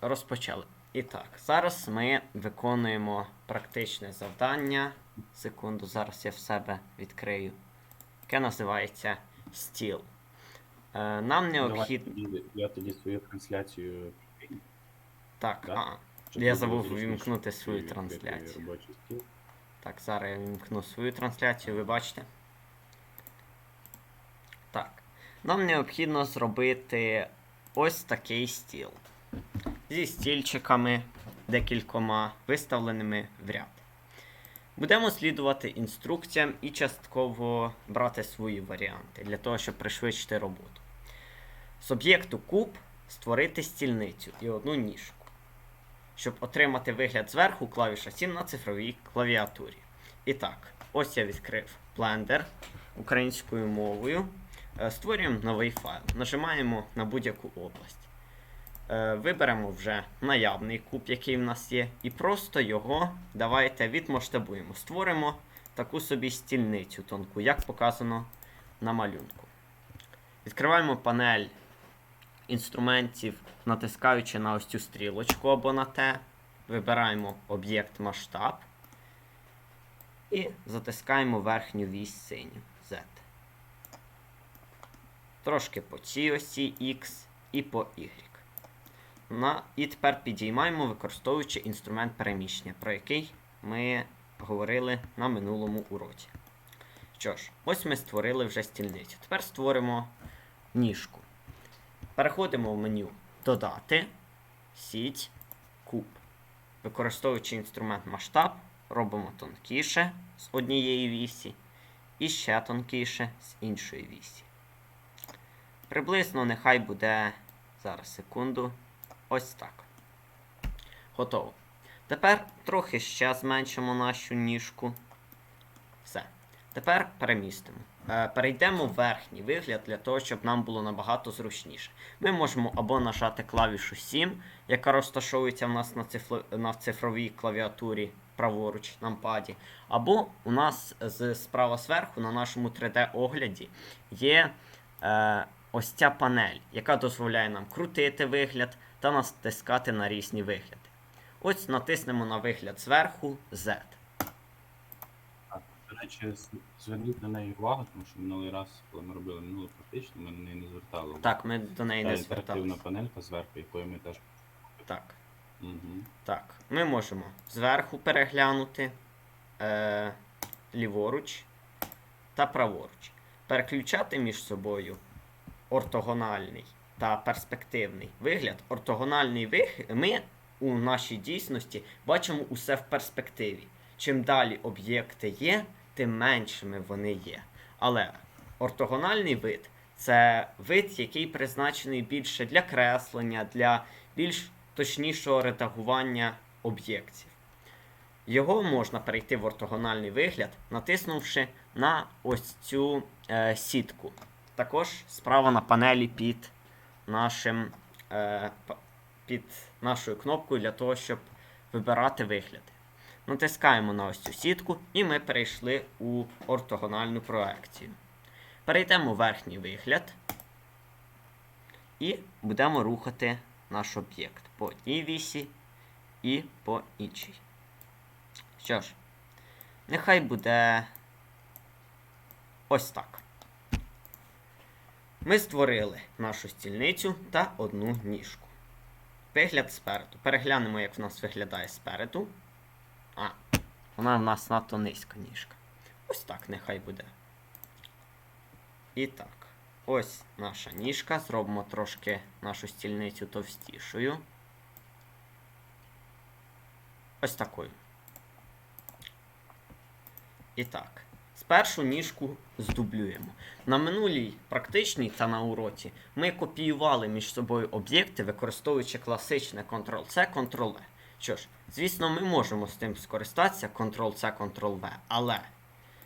розпочали. І так, зараз ми виконуємо практичне завдання. Секунду, зараз я в себе відкрию. Яке називається стіл. Е, нам необхідно. я тоді свою трансляцію. Так, Да? а, щоб Я забув ввімкнути свою трансляцію. Так, зараз я вімкну свою трансляцію, ви бачите. Так. Нам необхідно зробити ось такий стіл. Зі стільчиками декількома виставленими в ряд. Будемо слідувати інструкціям і частково брати свої варіанти для того, щоб пришвидшити роботу. З об'єкту куб створити стільницю і одну ніжку. Щоб отримати вигляд зверху, клавіша 7 на цифровій клавіатурі. І так, ось я відкрив Blender українською мовою. Е, Створюємо новий файл. Нажимаємо на будь-яку область. Е, Виберемо вже наявний куб, який в нас є, і просто його давайте відмасштабуємо. Створимо таку собі стільницю тонку, як показано на малюнку. Відкриваємо панель інструментів, натискаючи на ось цю стрілочку або на те. Вибираємо об'єкт масштаб і затискаємо верхню вісь синю Z. Трошки по цій осі X і по Y. На... І тепер підіймаємо, використовуючи інструмент переміщення, про який ми говорили на минулому уроці. Що ж, ось ми створили вже стільницю. Тепер створимо ніжку. Переходимо в меню Додати, сіть, куб. Використовуючи інструмент масштаб, робимо тонкіше з однієї вісі і ще тонкіше з іншої вісі. Приблизно нехай буде зараз секунду. Ось так. Готово. Тепер трохи ще зменшимо нашу ніжку. Все. Тепер перемістимо. Е, Перейдемо в верхній вигляд для того, щоб нам було набагато зручніше. Ми можемо або нажати клавішу 7, яка розташовується в нас на, цифло... на цифровій клавіатурі праворуч на паді, або у нас з справа зверху на нашому 3D-огляді є е, ось ця панель, яка дозволяє нам крутити вигляд та натискати на різні вигляди. Ось натиснемо на вигляд зверху Z. Так, до речі, зверніть на неї увагу, тому що минулий раз, коли ми робили минулу практично, ми на неї не звертали. увагу. Так, ми до неї Та не інтерактивна зверталися. панелька зверху, якою ми теж. Так. Угу. Так, ми можемо зверху переглянути е, ліворуч та праворуч. Переключати між собою ортогональний та перспективний вигляд. Ортогональний вигляд ми у нашій дійсності бачимо усе в перспективі. Чим далі об'єкти є, тим меншими вони є. Але ортогональний вид це вид, який призначений більше для креслення, для більш точнішого редагування об'єктів. Його можна перейти в ортогональний вигляд, натиснувши на ось цю е, сітку. Також справа на панелі під, нашим, е, під нашою кнопкою для того, щоб вибирати вигляди. Натискаємо на ось цю сітку, і ми перейшли у ортогональну проекцію. Перейдемо в верхній вигляд і будемо рухати наш об'єкт по одній вісі і по іншій. Що ж, нехай буде ось так. Ми створили нашу стільницю та одну ніжку. Вигляд спереду. Переглянемо, як в нас виглядає спереду. А, вона в нас надто низька ніжка. Ось так нехай буде. І так. Ось наша ніжка. Зробимо трошки нашу стільницю товстішою. Ось такою. І так. Спершу ніжку здублюємо. На минулій практичній та на уроці ми копіювали між собою об'єкти, використовуючи класичне Ctrl-C, Ctrl-V. Що ж, звісно, ми можемо з тим скористатися Ctrl-C, Ctrl-V, але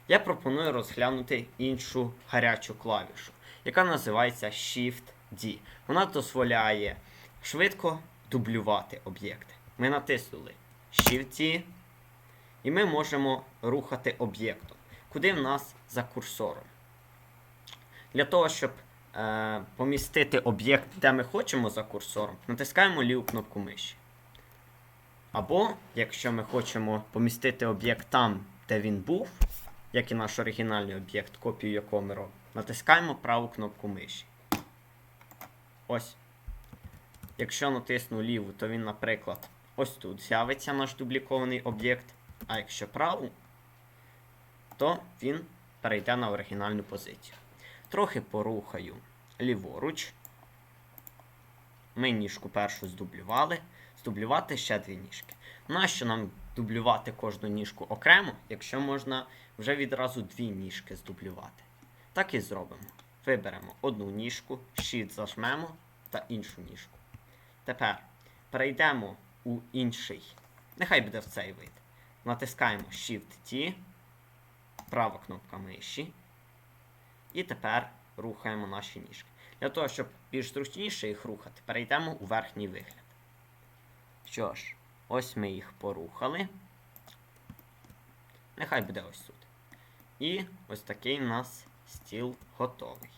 я пропоную розглянути іншу гарячу клавішу, яка називається Shift-D. Вона дозволяє швидко дублювати об'єкти. Ми натиснули Shift-D, і ми можемо рухати об'єктом, куди в нас за курсором. Для того, щоб е, помістити об'єкт, де ми хочемо за курсором, натискаємо ліву кнопку миші. Або, якщо ми хочемо помістити об'єкт там, де він був, як і наш оригінальний об'єкт, копію якого ми робимо, натискаємо праву кнопку миші. Ось. Якщо натисну ліву, то він, наприклад, ось тут з'явиться наш дублікований об'єкт. А якщо праву, то він перейде на оригінальну позицію. Трохи порухаю ліворуч. Ми ніжку першу здублювали. Здублювати ще дві ніжки. Нащо нам дублювати кожну ніжку окремо, якщо можна вже відразу дві ніжки здублювати? Так і зробимо. Виберемо одну ніжку, Shift зажмемо та іншу ніжку. Тепер перейдемо у інший. Нехай буде в цей вид. Натискаємо Shift-T, права кнопка миші. І тепер рухаємо наші ніжки. Для того, щоб більш зручніше їх рухати, перейдемо у верхній вигляд. Що ж, ось ми їх порухали. Нехай буде ось тут. І ось такий у нас стіл готовий.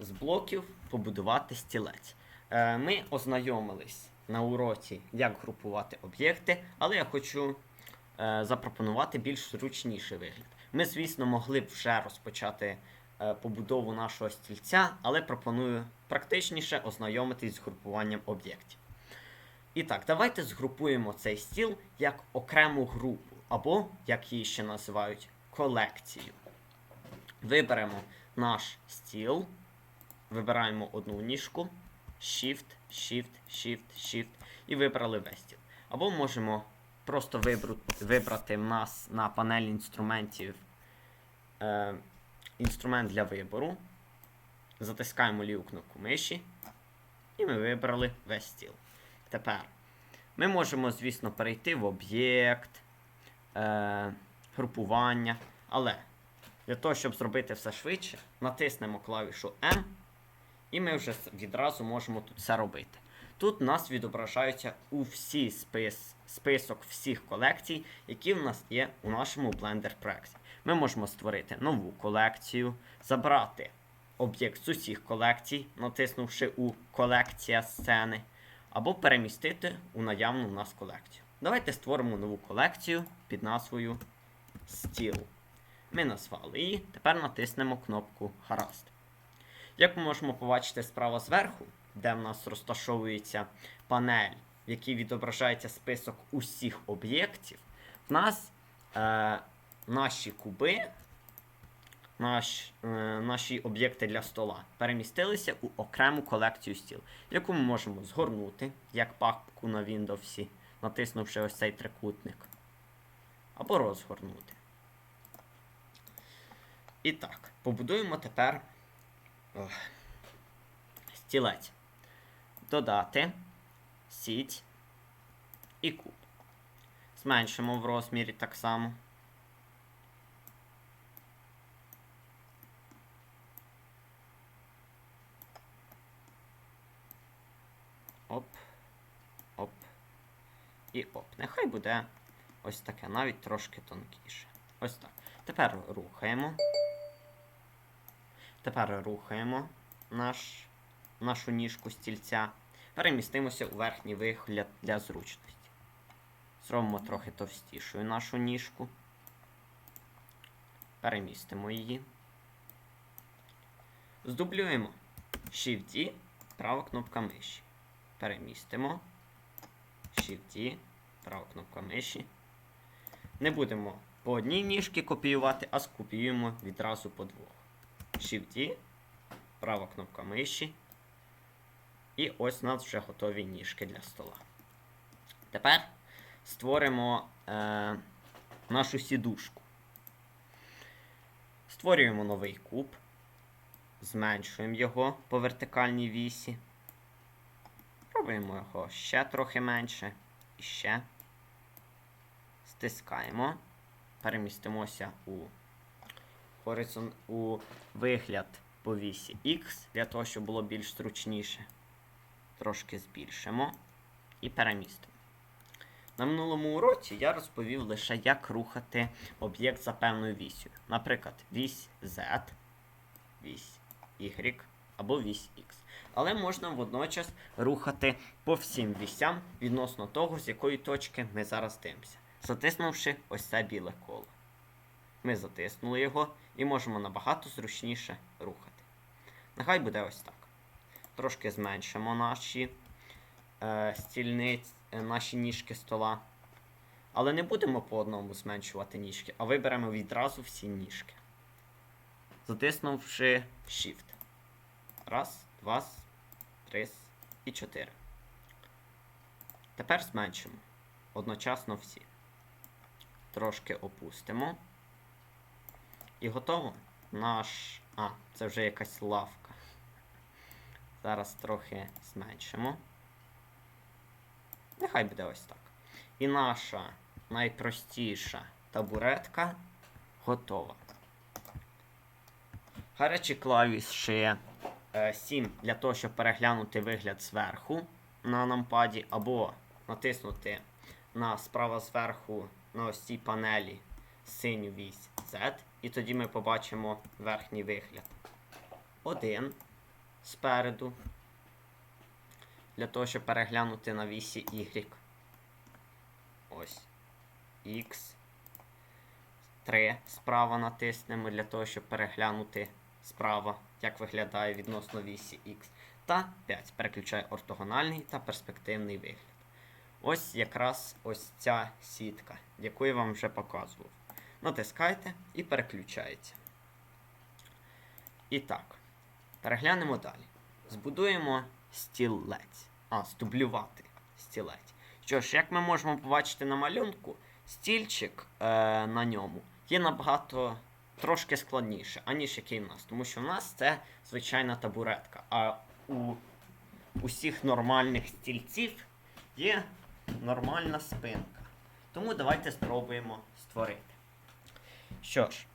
З блоків побудувати стілець. Е, Ми ознайомились на уроці, як групувати об'єкти, але я хочу запропонувати більш зручніший вигляд. Ми, звісно, могли б вже розпочати е, побудову нашого стільця, але пропоную практичніше ознайомитись з групуванням об'єктів. І так, давайте згрупуємо цей стіл як окрему групу, або, як її ще називають, колекцію. Виберемо наш стіл, вибираємо одну ніжку, Shift, Shift, Shift, Shift і вибрали весь стіл. Або можемо просто вибрати, в нас на панелі інструментів е, інструмент для вибору. Затискаємо ліву кнопку миші, і ми вибрали весь стіл. Тепер ми можемо, звісно, перейти в об'єкт, е, групування, але для того, щоб зробити все швидше, натиснемо клавішу M, і ми вже відразу можемо тут все робити. Тут у нас відображаються у всі спис, список всіх колекцій, які в нас є у нашому Blender проекті. Ми можемо створити нову колекцію, забрати об'єкт з усіх колекцій, натиснувши у колекція сцени, або перемістити у наявну у нас колекцію. Давайте створимо нову колекцію під назвою Стіл. Ми назвали її, тепер натиснемо кнопку Гаразд. Як ми можемо побачити справа зверху, де в нас розташовується панель, в якій відображається список усіх об'єктів, в нас е, наші куби, наш, е, наші об'єкти для стола перемістилися у окрему колекцію стіл, яку ми можемо згорнути, як папку на Windows, натиснувши ось цей трикутник, або розгорнути. І так, побудуємо тепер стілець. Додати сіть і куб. Зменшимо в розмірі так само. Оп. Оп. І оп. Нехай буде ось таке, навіть трошки тонкіше. Ось так. Тепер рухаємо. Тепер рухаємо наш, нашу ніжку стільця. Перемістимося у верхній вигляд для зручності. Зробимо трохи товстішою нашу ніжку. Перемістимо її. Здублюємо Shift-D, права кнопка миші. Перемістимо. Shift-D, права кнопка миші. Не будемо по одній ніжці копіювати, а скопіюємо відразу по двох. Shift-D, права кнопка миші. І ось у нас вже готові ніжки для стола. Тепер створимо е, нашу сідушку. Створюємо новий куб, зменшуємо його по вертикальній вісі. Робимо його ще трохи менше. І ще. Стискаємо. Перемістимося у горизон... у вигляд по вісі X, для того, щоб було більш зручніше. Трошки збільшимо і перемістимо. На минулому уроці я розповів лише, як рухати об'єкт за певною вісю. Наприклад, вісь Z, вісь Y або вісь X. Але можна водночас рухати по всім вісям відносно того, з якої точки ми зараз дивимося, затиснувши ось це біле коло. Ми затиснули його і можемо набагато зручніше рухати. Нехай буде ось так. Трошки зменшимо наші е, стільниць, е, наші ніжки стола. Але не будемо по одному зменшувати ніжки, а виберемо відразу всі ніжки. Затиснувши Shift. Раз, два, три і чотири. Тепер зменшимо. Одночасно всі. Трошки опустимо. І готово. Наш. А, це вже якась лавка. Зараз трохи зменшимо. Нехай буде ось так. І наша найпростіша табуретка готова. Гарячі клавіші е, 7 для того, щоб переглянути вигляд зверху на нампаді, або натиснути на справа зверху на ось цій панелі синю вісь Z, і тоді ми побачимо верхній вигляд. Один спереду. Для того, щоб переглянути на вісі Y. Ось. X. 3 справа натиснемо для того, щоб переглянути справа, як виглядає відносно вісі X. Та 5 переключає ортогональний та перспективний вигляд. Ось якраз ось ця сітка, яку я вам вже показував. Натискайте і переключається. І так, переглянемо далі. Збудуємо стілець. А, здублювати стілець. Що ж, як ми можемо побачити на малюнку, стільчик е, на ньому є набагато трошки складніше, аніж який в нас. Тому що в нас це звичайна табуретка. А у усіх нормальних стільців є нормальна спинка. Тому давайте спробуємо створити. Що ж,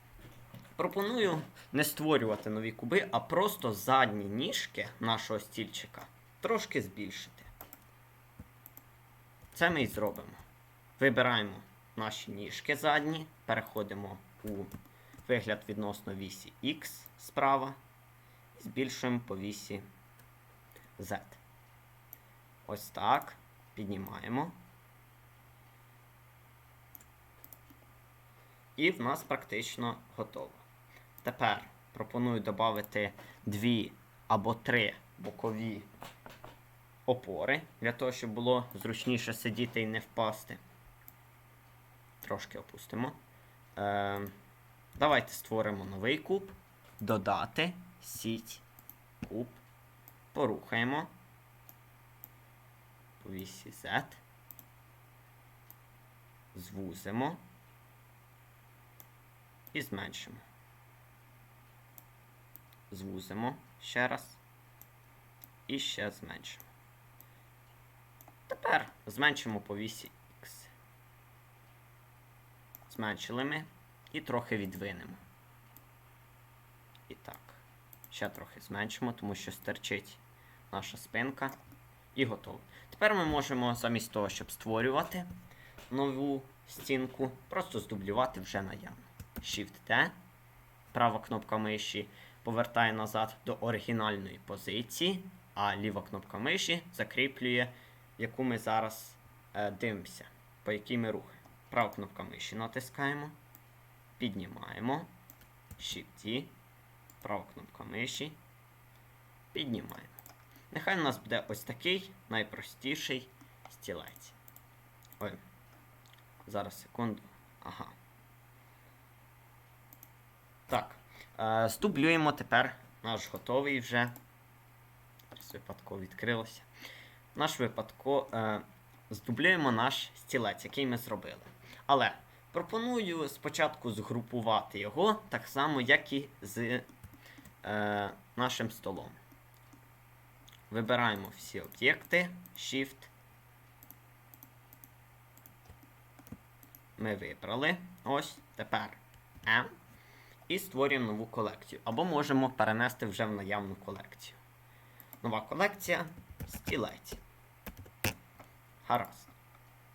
пропоную не створювати нові куби, а просто задні ніжки нашого стільчика трошки збільшити. Це ми і зробимо. Вибираємо наші ніжки задні, переходимо у вигляд відносно вісі X справа і збільшуємо по вісі Z. Ось так. Піднімаємо. І в нас практично готово. Тепер пропоную додати дві або три бокові опори, для того, щоб було зручніше сидіти і не впасти. Трошки опустимо. Е, давайте створимо новий куб. Додати, сіть, куб. Порухаємо. По вісі Z. Звузимо. І зменшимо. Звузимо ще раз. І ще зменшимо. Тепер зменшимо по вісі X. Зменшили ми і трохи відвинемо. І так. Ще трохи зменшимо, тому що стерчить наша спинка. І готово. Тепер ми можемо замість того, щоб створювати нову стінку, просто здублювати вже наявно. Shift-T. Права кнопка миші повертає назад до оригінальної позиції, а ліва кнопка миші закріплює, яку ми зараз е, дивимося, по якій ми рухаємо. Права кнопка миші натискаємо, піднімаємо. Shift-T. Права кнопка миші. Піднімаємо. Нехай у нас буде ось такий найпростіший стілець. Ой. Зараз секунду. Ага. Так. Е, здублюємо тепер наш готовий вже. Випадково відкрилося. Наш випадко. Е, здублюємо наш стілець, який ми зробили. Але пропоную спочатку згрупувати його так само, як і з е, нашим столом. Вибираємо всі об'єкти, Shift. Ми вибрали. Ось, тепер M. І створюємо нову колекцію. Або можемо перенести вже в наявну колекцію. Нова колекція стілець. Гаразд.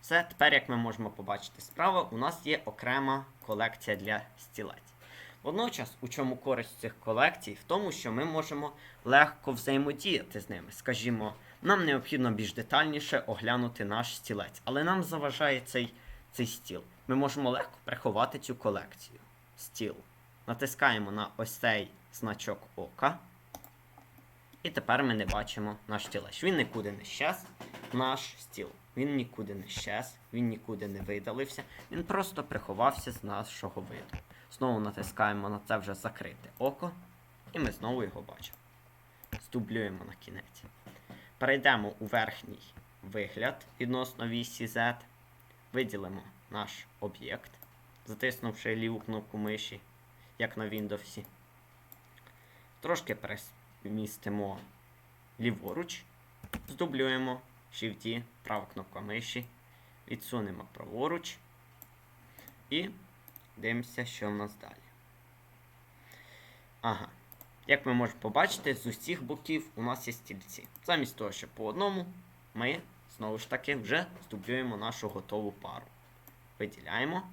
Все, тепер, як ми можемо побачити справа, у нас є окрема колекція для стілець. Водночас, у чому користь цих колекцій? В тому, що ми можемо легко взаємодіяти з ними. Скажімо, нам необхідно більш детальніше оглянути наш стілець, але нам заважає цей, цей стіл. Ми можемо легко приховати цю колекцію. Стіл. Натискаємо на ось цей значок ока. І тепер ми не бачимо наш стілець. Він нікуди не щез, наш стіл. Він нікуди не щез, він нікуди не видалився, він просто приховався з нашого виду. Знову натискаємо на це вже закрите око, і ми знову його бачимо. Здублюємо на кінець. Перейдемо у верхній вигляд відносно вісі Z, виділимо наш об'єкт, затиснувши ліву кнопку миші, як на Windows. Трошки перемістимо ліворуч, здублюємо Shift, права кнопка миші, відсунемо праворуч і дивимося, що в нас далі. Ага. Як ми можемо побачити, з усіх боків у нас є стільці. Замість того, що по одному, ми знову ж таки вже здублюємо нашу готову пару. Виділяємо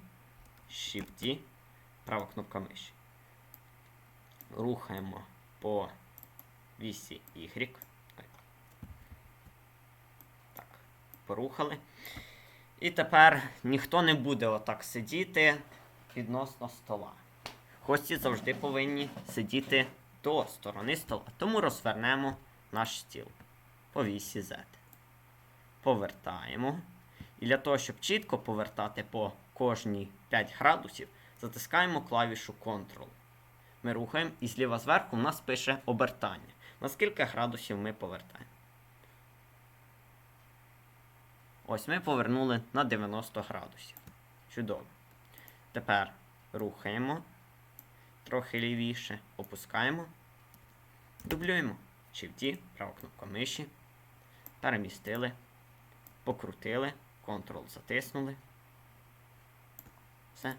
Shift, права кнопка миші. Рухаємо по вісі Y. Так, порухали. І тепер ніхто не буде отак сидіти відносно стола. Гості завжди повинні сидіти до сторони стола. Тому розвернемо наш стіл по вісі Z. Повертаємо. І для того, щоб чітко повертати по кожні 5 градусів, затискаємо клавішу Ctrl. Ми рухаємо і зліва зверху у нас пише обертання. На скільки градусів ми повертаємо. Ось ми повернули на 90 градусів. Чудово. Тепер рухаємо трохи лівіше, опускаємо, дублюємо. Shift, права кнопка миші. Перемістили, покрутили, Ctrl затиснули. Все.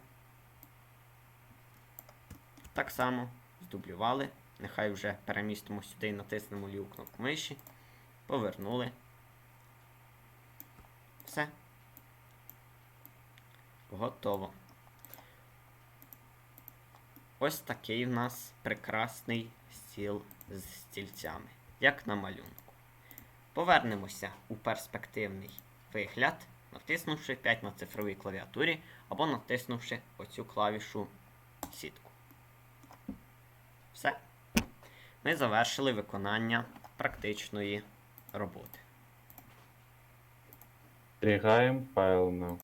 Так само здублювали. Нехай вже перемістимо сюди і натиснемо ліву кнопку миші. Повернули. Все. Готово. Ось такий в нас прекрасний стіл з стільцями, як на малюнку. Повернемося у перспективний вигляд, натиснувши 5 на цифровій клавіатурі або натиснувши оцю клавішу сітку. Все. Ми завершили виконання практичної роботи. Зберігаємо файл на